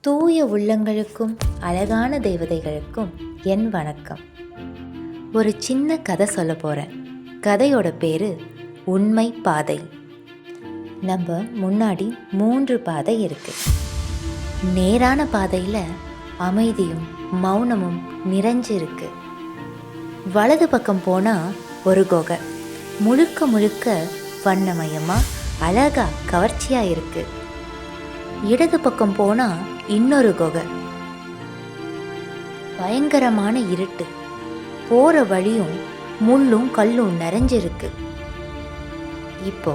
தூய உள்ளங்களுக்கும் அழகான தேவதைகளுக்கும் என் வணக்கம். ஒரு சின்ன கதை சொல்ல போகிறேன் கதையோட பேர் உண்மை பாதை. நம்ம முன்னாடி மூன்று பாதை இருக்கு. நேரான பாதையில் அமைதியும் மௌனமும் நிறைஞ்சிருக்கு வலது பக்கம் போனால் ஒரு குகை. முழுக்க முழுக்க வண்ணமயமாக அழகாக கவர்ச்சியாக இருக்குது இடது பக்கம் போனால் இன்னொரு குகை. பயங்கரமான இருட்டு. போகிற வழியும் முள்ளும் கல்லும் நிறைஞ்சிருக்கு. இப்போ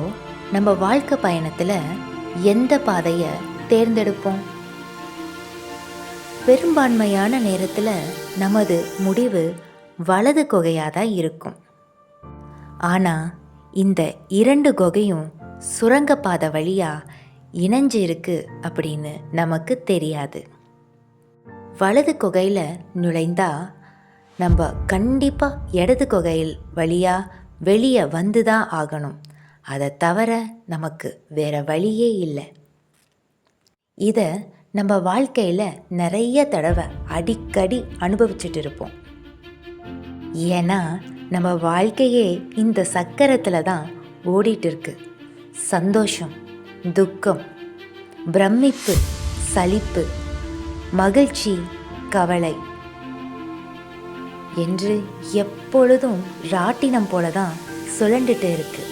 நம்ம வாழ்க்கை பயணத்தில் எந்த பாதையை தேர்ந்தெடுப்போம்? பெரும்பான்மையான நேரத்தில் நமது முடிவு வலது குகையாக தான் இருக்கும். ஆனால் இந்த இரண்டு குகையும் சுரங்கப்பாதை வழியாக இணைஞ்சு இருக்கு அப்படின்னு நமக்கு தெரியாது. வலது குகையில் நுழைந்தா நம்ம கண்டிப்பாக இடது குகையில் வழியாக வெளியே வந்து தான் ஆகணும். அதை தவிர நமக்கு வேற வழியே இல்லை. இதை நம்ம வாழ்க்கையில் நிறைய தடவை அடிக்கடி அனுபவிச்சுட்டு இருப்போம். ஏன்னா நம்ம வாழ்க்கையே இந்த சக்கரத்தில் தான் ஓடிட்டு இருக்கு. சந்தோஷம் துக்கம் பிரமிப்பு சலிப்பு மகிழ்ச்சி கவலை என்று எப்பொழுதும் ராட்டினம் போல தான் சுழண்டுட்டு இருக்கு.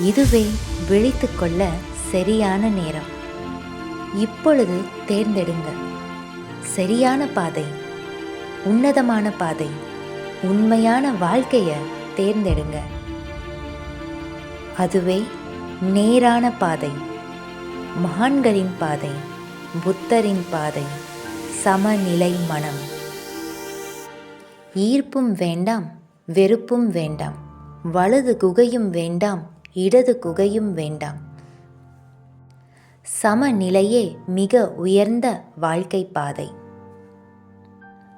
இதுவே விழித்துக்கொள்ள சரியான நேரம். இப்பொழுது தேர்ந்தெடுங்க. சரியான பாதை உன்னதமான பாதை உண்மையான வாழ்க்கையை தேர்ந்தெடுங்க. அதுவே நேரான பாதை மகான்களின் பாதை புத்தரின் பாதை சமநிலை மனம். ஈர்ப்பும் வேண்டாம் வெறுப்பும் வேண்டாம் வலது குகையும் வேண்டாம் இடது குகையும் வேண்டாம். சமநிலையே மிக உயர்ந்த வாழ்க்கை பாதை.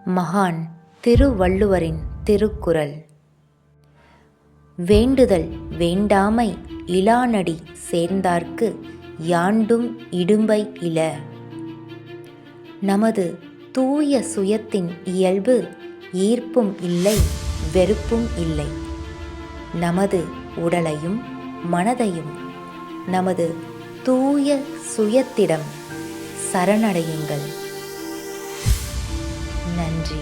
மகான் திருவள்ளுவரின் திருக்குறள். வேண்டுதல் வேண்டாமை இலானடி சேர்ந்தார்க்கு யாண்டும் இடும்பை இல. நமது தூய சுயத்தின் இயல்பு ஈர்ப்பும் இல்லை வெறுப்பும் இல்லை. நமது உடலையும் மனதையும் நமது தூய சுயத்திடம் சரணடையுங்கள். நன்றி.